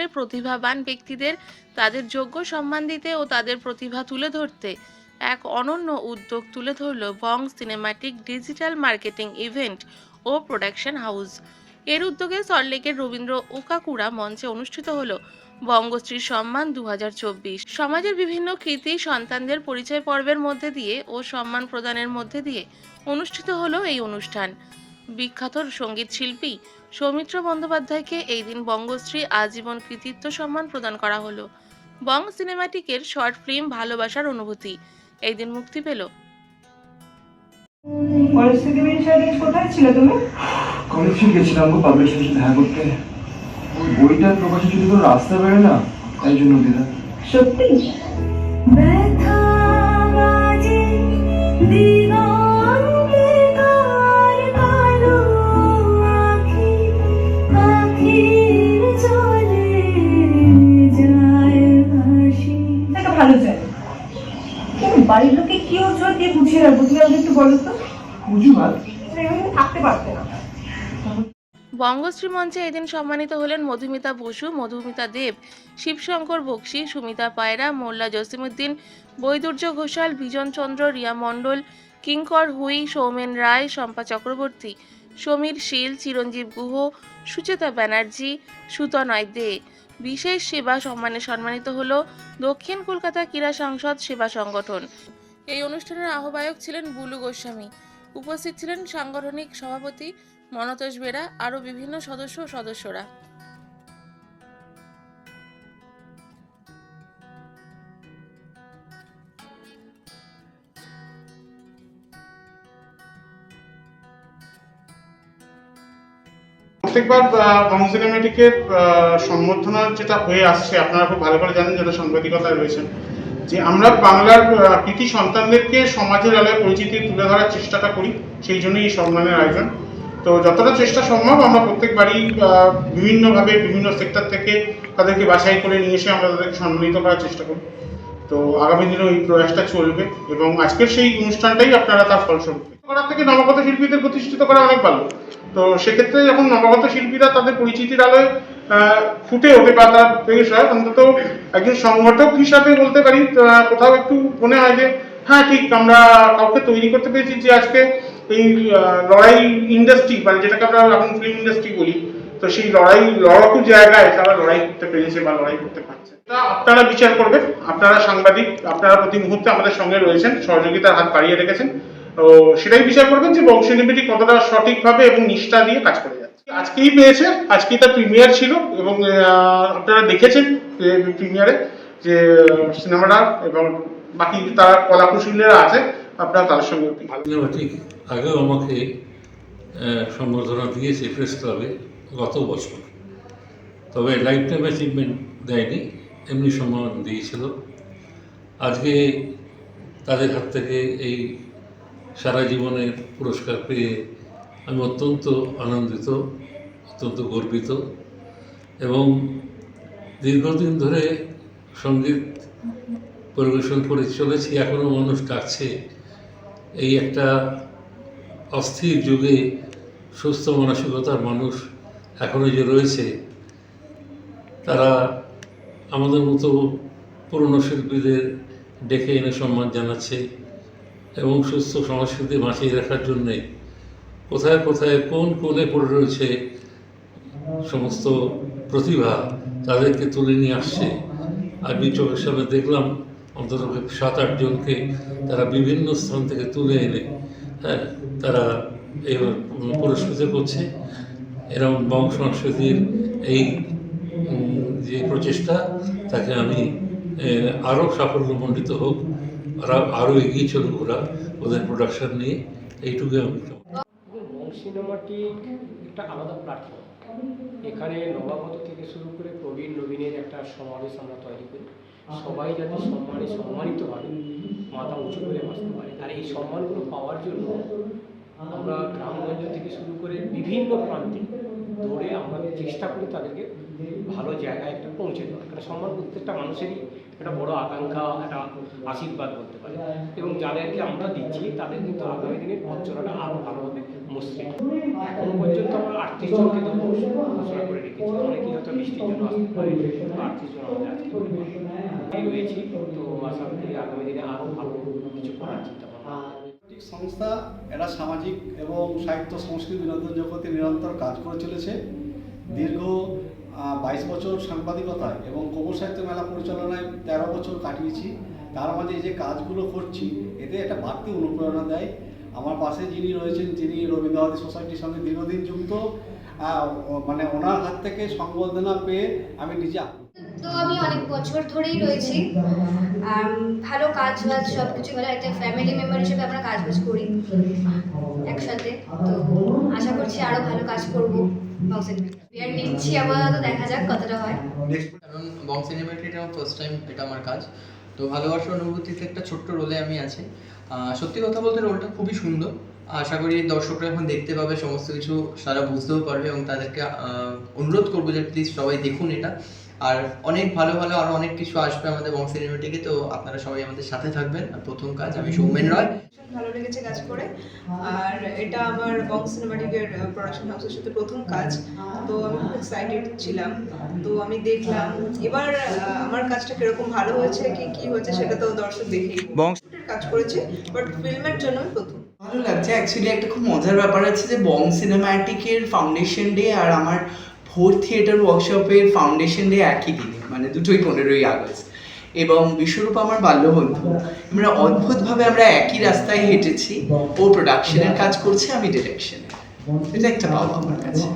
রাষ্ট্রের প্রতিভাবান ব্যক্তিদের তাদের যোগ্য সম্মান দিতে ও তাদের প্রতিভা তুলে ধরতে এক অনন্য উদ্যোগ তুলে ধরল Bong cinematic digital marketing event ও প্রোডাকশন হাউস। এর উদ্যোগে সল্টলেকের রবীন্দ্র ওকাকুড়া মঞ্চে অনুষ্ঠিত হলো বঙ্গশ্রী সম্মান দু হাজার চব্বিশ। সমাজের বিভিন্ন কৃতি সন্তানদের পরিচয় পর্বের মধ্যে দিয়ে ও সম্মান প্রদানের মধ্যে দিয়ে অনুষ্ঠিত হলো এই অনুষ্ঠান। বিখ্যাত সংগীত শিল্পী সৌমিত্র বন্দ্যোপাধ্যায়কে এই দিন বঙ্গশ্রী আজীবন কৃতিত্ব সম্মান প্রদান করা হলো। বং সিনেমাটিকের শর্ট ফিল্ম ভালোবাসার অনুভূতি। এই দিন মুক্তি পেল। পরিস্থিতি বিষয়ে কোথায় ছিল তুমি? কলেজে গেছিলাম পাবলিশের সাথে দেখা করতে। ওই বইটার প্রকাশে যদি কোনো রাস্তা বেরোয় না তাই জন্য দিদা সত্যি? ব্যথা বাজে বাড়ির লোকে কি অজুহাত দিয়ে বুঝিয়ে রাখব? তুমি আমাকে একটু বলো তো। অজুহাত থাকতে পারতে না। বঙ্গশ্রী মঞ্চে এদিন সম্মানিত হলেন মধুমিতা বসু, মধুমিতা দেব, শিবশঙ্কর বক্সি, সুমিতা পায়রা, মোল্লা জসিমুদ্দিন, বৈদুর্য ঘোষাল, বিজন চন্দ্র, রিয়া মণ্ডল, কিঙ্কর হুই, সৌমেন রায়, শম্পা চক্রবর্তী, সমীর শীল, চিরঞ্জীব গুহ, সুচেতা ব্যানার্জি, সুতনয় দে। বিশেষ সেবা সম্মানে সম্মানিত হল দক্ষিণ কলকাতা ক্রীড়া সংসদ সেবা সংগঠন। এই অনুষ্ঠানের আহ্বায়ক ছিলেন বুলু গোস্বামী। উপস্থিত ছিলেন সাংগঠনিক সভাপতি মনতোষ বেরা আরও বিভিন্ন সদস্য ও সদস্যরা। প্রত্যেকবার বং সিনেমেটিকের সম্বর্ধনা যেটা হয়ে আসছে আপনারা খুব ভালো করে জানেন যারা সাংবাদিকতায় রয়েছেন যে আমরা বাংলার কৃতি সন্তানদেরকে সমাজের আলোয় পরিচিতি তুলে ধরার চেষ্টাটা করি সেই জন্যই এই সম্মানের আয়োজন। তো যতটা চেষ্টা সম্ভব আমরা প্রত্যেকবারই আহ, বিভিন্নভাবে বিভিন্ন সেক্টর থেকে তাদেরকে বাছাই করে নিয়ে এসে আমরা তাদেরকে সম্মানিত করার চেষ্টা করি। তো আগামী দিনে এই প্রয়াসটা চলবে এবং আজকের সেই অনুষ্ঠানটাই আপনারা তার ফলস্বরূপ করার থেকে নবাগত শিল্পীদের প্রতিষ্ঠিত করা অনেক ভালো। তো সেক্ষেত্রে যখন নবাগত শিল্পীরা তাদের পরিচিতির আলোয় ফুটে ওঠে বা তার পেশ হয়, অন্তত একজন সংগঠক হিসাবে বলতে পারি কোথাও একটু মনে হয় যে হ্যাঁ ঠিক, আমরা কাউকে তৈরি করতে পেরেছি যে আজকে এই লড়াই ইন্ডাস্ট্রি মানে যেটাকে আমরা এখন ফিল্ম ইন্ডাস্ট্রি বলি, তো সেই লড়াই, লড়াকু জায়গায় তারা লড়াই করতে পেরেছে বা লড়াই করতে পারছে। তা আপনারা বিচার করবেন, আপনারা সাংবাদিক, আপনারা প্রতি মুহূর্তে আমাদের সঙ্গে রয়েছেন, সহযোগিতার হাত বাড়িয়ে রেখেছেন। তো সেটাই বিচার করবেন যে বংশনিবিটি কতটা সঠিকভাবে এবং নিষ্ঠা দিয়ে কাজ করে যাচ্ছে। আজকেই পেয়েছে, আজকেই তার প্রিমিয়ার ছিল এবং আপনারা দেখেছেন প্রিমিয়ারে যে সিনেমাটা এবং বাকি তারা কলাকুশলীরা আছে, আপনারা তাদের সঙ্গে ভালো সিনেমাটিক আগেও আমাকে সম্বর্ধনা দিয়েছে প্রেস ক্লাবে গত বছর। তবে লাইফ টাইম অ্যাচিভমেন্ট দেয়নি, এমনি সম্মান দিয়েছিল। আজকে তাদের হাত থেকে এই সারা জীবনের পুরস্কার পেয়ে আমি অত্যন্ত আনন্দিত, অত্যন্ত গর্বিত এবং দীর্ঘদিন ধরে সংগীত পরিবেশন করে চলেছি। এখনও মানুষ ডাকছে। এই একটা অস্থির যুগে সুস্থ মানসিকতার মানুষ এখনও যে রয়েছে, তারা আমাদের মতো পুরনো শিল্পীদের ডেকে এনে সম্মান জানাচ্ছে। এবং সুস্থ সংস্কৃতি বাঁচিয়ে রাখার জন্যে কোথায় কোথায় কোন কোণে পড়ে রয়েছে সমস্ত প্রতিভা তাদেরকে তুলে নিয়ে আসছে। আর চোখের সামনে দেখলাম অন্তত সাত আটজনকে তারা বিভিন্ন স্থান থেকে তুলে এনে হ্যাঁ তারা এবার পুরস্কৃত করছে। এরকম বংশ সংস্কৃতির এই যে প্রচেষ্টা, তাকে আমি আরও সাফল্যমণ্ডিত হোক। আর আরও এগিয়ে চলুক ওরা, ওদের প্রোডাকশন নিয়ে, এইটুকু আমি সিনেমাটি একটা আলাদা প্ল্যাটফর্ম এখানে নবাগত থেকে শুরু করে প্রবীণ নবীনের একটা সমাবেশ আমরা তৈরি করি। সবাই যাতে সম্মানে সম্মানিতভাবে মাথা উঁচু করে বাঁচতে পারে। আর এই সম্মানগুলো পাওয়ার জন্য আমরা গ্রামগঞ্জ থেকে শুরু করে বিভিন্ন প্রান্তে দৌড়ে আমরা চেষ্টা করি তাদেরকে ভালো জায়গায় একটা পৌঁছে দেওয়ার। কারণ সম্মান প্রত্যেকটা মানুষেরই একটা বড় আকাঙ্ক্ষা একটা আশীর্বাদ বলতে পারে। এবং যাদেরকে আমরা দিচ্ছি তাদের কিন্তু আগামী দিনে পথ চলাটা আরও ভালোভাবে মুসলিম এখনও পর্যন্ত আমরা আটত্রিশ জনকে দেবো ঘোষণা করে রেখেছি। অনেকেই হয়তো বৃষ্টির জন্য আসতে পারে আটত্রিশ জন আমাদের রয়েছি তো আশা করি আগামী দিনে আরও ভালো কিছু করার চিন্তা সংস্থা এরা সামাজিক এবং সাহিত্য সংস্কৃতি বিনোদন জগতে নিরন্তর কাজ করে চলেছে। দীর্ঘ বাইশ বছর সাংবাদিকতায় এবং কবর সাহিত্য মেলা পরিচালনায় তেরো বছর কাটিয়েছি তার মাঝে যে কাজগুলো করছি, এতে একটা বাড়তি অনুপ্রেরণা দেয় আমার পাশে যিনি রয়েছেন, যিনি রবীন্দ্রবাদী সোসাইটির সঙ্গে দীর্ঘদিন যুক্ত মানে ওনার হাত থেকে সংবর্ধনা পেয়ে আমি নিজে। তো আমি অনেক বছর ধরেই রয়েছি। ভালো কাজ বাজ সব কিছু ভালো একটা ফ্যামিলি মেম্বার হিসেবে আমরা কাজ বাজ করি একসাথে। তো আশা করছি আরও ভালো কাজ করব বিয়ার নিচ্ছি আপাতত, দেখা যাক কতটা হয়। কারণ বং সিনেমাটি আমার ফার্স্ট টাইম এটা আমার কাজ। তো ভালোবাসার অনুভূতিতে একটা ছোট্ট রোলে আমি আছি। সত্যি কথা বলতে রোলটা খুবই সুন্দর। আশা করি দর্শকরা এখন দেখতে পাবে, সমস্ত কিছু তারা বুঝতেও পারবে এবং তাদেরকে অনুরোধ করব যে প্লিজ সবাই দেখুন এটা। আর অনেক ভালো ভালো আরও অনেক কিছু আসবে আমাদের বং সিনেমাটিকে তো আপনারা সবাই আমাদের সাথে থাকবেন। আর প্রথম কাজ আমি সৌমেন রয়। ভালো লেগেছে কাজ করে। আর এটা আমার বং সিনেমাটিকের প্রোডাকশন হাউসের সাথে প্রথম কাজ। তো আমি খুব এক্সাইটেড ছিলাম। তো আমি দেখলাম এবার আমার কাজটা কীরকম ভালো হয়েছে কি কি হয়েছে সেটা তো দর্শক দেখেই কাজ করেছে বাট ফিল্মের জন্য প্রথম। ভালো লাগছে। অ্যাকচুয়ালি একটা খুব মজার ব্যাপার আছে যে বং সিনেম্যাটিকের ফাউন্ডেশন ডে আর আমার ভোর থিয়েটার ওয়ার্কশপের ফাউন্ডেশন ডে একই দিনে মানে দুটোই পনেরোই আগস্ট। এবং বিশ্বরূপ আমার বাল্যবন্ধু। আমরা অদ্ভুতভাবে আমরা একই রাস্তায় হেঁটেছি। ও প্রোডাকশনের কাজ করছে, আমি ডিরেকশনে এটা একটা পাওয়া আমার কাছে।